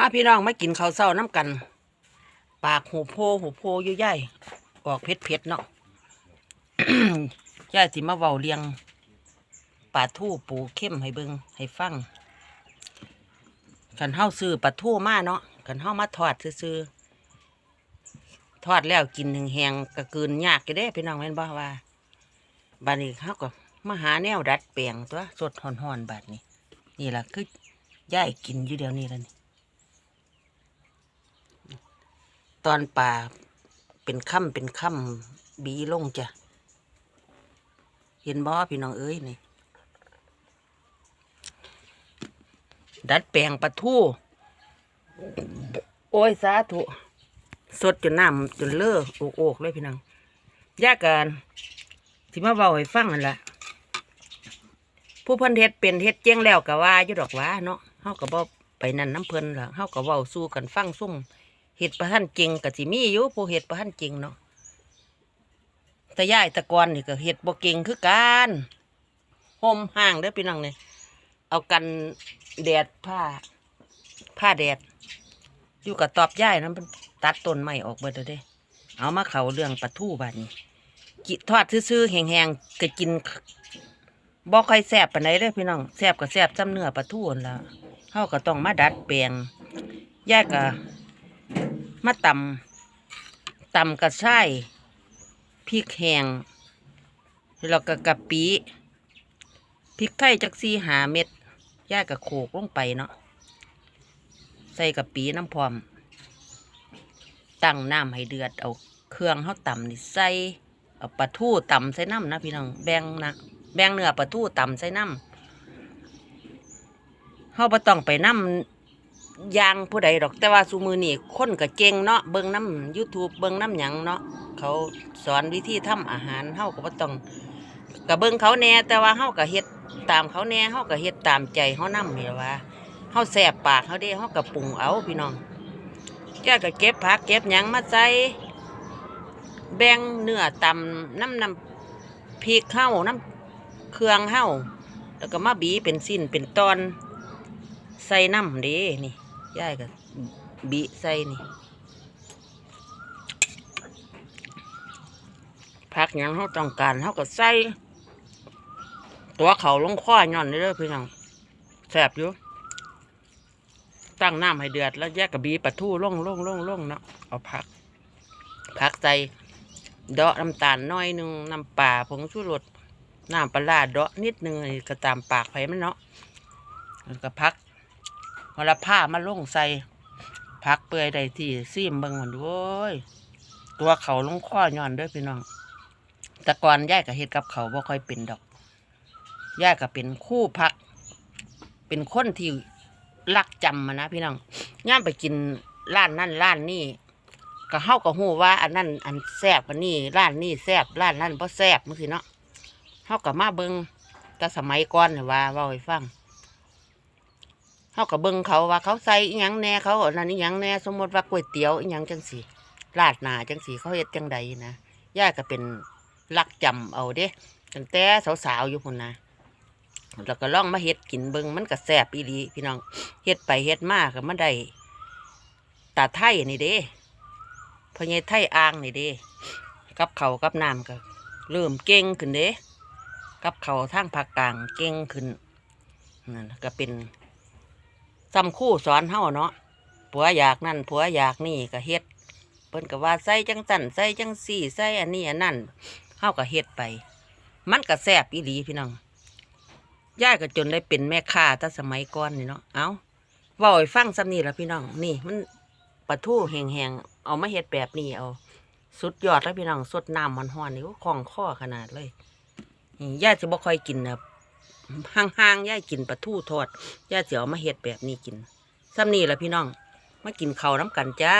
มาพี่น้องมากินข้าวเช้าน้ำกัน ปากหูโพหูโพยู่ใหญ่ออกเผ็ดเผ็ดเนาะย่าสิมาเว้าเรียงปลาทู่ปูเข้มให้เบิงให้ฟังกันเฮาซื้อปลาทู่มาเนาะกันเฮามาทอดซื้อทอดแล้วกินหนึ่งแหงกระกืนยากอยู่เด้พี่น้องแม่นบ่ว่าบัดนี้เฮาก็มาหาแนวดัดแปลงตัวสดห่อนๆบัดนี้ นี่ล่ะคือย่ายกินอยู่เดี๋ยวนี้แล้วนี่ ต อนป่าเป็นค่ำเป็นค่ำบีลงจ้ะ เห็นบ่พี่น้องเอ้ยนี่ ดัดแปลงปลาทูโอ้ยสาธุสดจนน้ำจนเลอะโอกโอกเลยพี่น้องยากกันที่มาเบาให้ฟังนั่นแหละผู้เพิ่นเฮ็ดเป็นเฮ็ดเจียงแล้วก็ว่าอยู่ดอกว่าเนาะเฮาก็บ่ไปนั่นน้ำเพิ่นล่ะเฮาก็เว้าสู้กันฟังซุ่ม เห็ดประทันจริงก็สิมีอยู่ผู้เห็ดประทันจริงเนาะแต่ย่ายตะกอนนี่ก็เห็ดบ่เก่งคือกันห่มห่างเด้อพี่น้องเนี่ยเอากันแดดผ้า ผ้าแดด อยู่กับตอบย่ายนั้นมันตัดต้นไม้ออกเบิดแล้เด้เอามาเขาเรื่องปลาทูบาดนี้กิทอดซื่อๆแห้งๆก็กินบ่ค่อยแซ่บปานใดเด้อพี่น้องแซ่บก็แซ่บจำเนื้อปลาทูนั่นล่ะเฮาก็ต้องมาดัดแปลงย่ายก็ มาตำตำกระชายพริกแห้งแล้วก็กะปิพริกไทยจักซีหาเม็ดย่ากับโขกลงไปเนาะใส่กะปิน้ำพร้อม ตั้งน้ำให้เดือดเอาเครื่องเขาตำนี่ใส่เอาปลาทูตำใส่น้ำนะพี่น้องแบ่งนะแบ่งเนื้อปลาทูตำใส่น้ำเขาไ่ต้องไปน้ำ ยางผู้ใดดอก แต่ว่าซูมือนี่คนก็เก่งเนาะเบิ่งน้ำ YouTube เบิ่งน้ำหยังเนาะเขาสอนวิธีทำอาหารเฮาก็บ่ต้องก็เบิ่งเขาแน่แต่ว่าเฮาก็เฮ็ดตามเขาแน่เฮาก็เฮ็ดตามใจเฮานำนี่ล่ะว่าเฮาแซ่บปากเฮาเด้เฮาก็ปรุงเอาพี่น้องแกก็เก็บผักเก็บหยังมาใส่แบ่งเนื้อตำน้ำน้ำพริกเฮาน้ำเครื่องเฮาแล้วก็มาบีเป็นสิ้นเป็นตอนใส่น้ำเด้นี่ ยายก็บีใส่นี่พักยังเขาต้องการเขาก็ใส่ตัวเขาลงข้อย่อนนี่เลยพี่น้องแสบอยู่ ตั้งน้ำให้เดือดแล้วแยกกับบีปลาทูล่งล่งล่งล่งเนาะเอาพัก พักใส่เดาะน้ำตาลน้อยหนึงน้ำปลาผงชูรสน้ำปลาร้าเดาะนิดนึงนี่ก็ตามปากไผ่มันเนาะแล้วก็พัก วลาผ้ามาลงใส่พักเปื่อยได้ที่ซีมเบิ่งมันดูโว้ยตัวเขาลงข้อย่อนด้วยพี่น้องแต่ก่อนย่ายกับเฮ็ดกับเขาบ่ค่อยเป็นดอกย่ายก็เป็นคู่พัก เป็นคนที่รักจำมานะพี่น้องย่ามไปกินร้านนั่นร้านนี่ก็เฮาก็ฮู้ว่า อันนั้นอันแซ่บอันนี้ร้านนี้แซ่บร้านนั้นบ่แซ่บมื้อสิเนาะเฮาก็มาเบิ่งแต่สมัยก่อนน่ะว่าเว้าให้ฟัง เขาก็เบิ่งเขาว่าเขาใส่อีหยังแน่เขาอันนั้นอีหยังแน่สมมติว่าก๋วยเตี๋ยวอีหยังจังสีราดหนาจังสีเขาเฮ็ดจังใดนะย่าก็เป็นลักจำเอาเด้ตั้งแต่สาวๆอยู่พุ่นนะแล้วก็ล่องมาเฮ็ดกินเบิ่งมันก็แซ่บอีหลีพี่น้องเฮ็ดไปเฮ็ดมาก็มาได้ตาไทยนี่เด้พญายไทยอ่างนี่เด้กับเขากับน้ำก็เริ่มเก่งขึ้นเด้กับเขาวทางภาคกลางเก่งขึ้นนั่นก็เป็น ซ้ำคู่สอนเฮาเนาะผัวอยากนั่นผัวอยากนี่ก็เฮ็ดเพิ่นก็ว่าใส่จังสั่นใส่จังสี่ใส่อันนี้อันนั้นเฮาก็เฮ็ดไป มันก็แซ่บอีหลีพี่น้องย่ายก็จนได้เป็นแม่ค้าตั้งสมัยก่อนนี่เนาะเอาว้าให้ฟังซ้ำนี่ละพี่น้องนี่มันปลาทูแห้งๆเอามาเฮ็ดแบบนี้เอา สุดยอดแล้วพี่น้องสดน้ำมันฮ้อนนี่ก็คล่องคอขนาดเลยย่าสิบ่ค่อยกินนะ ห่างๆย่ายกินปลาทูทอดย่าเสียวมาเฮ็ดแบบนี้กินซ้ำนี่แหละพี่น้อง มากินเข่าน้ำกันจ้า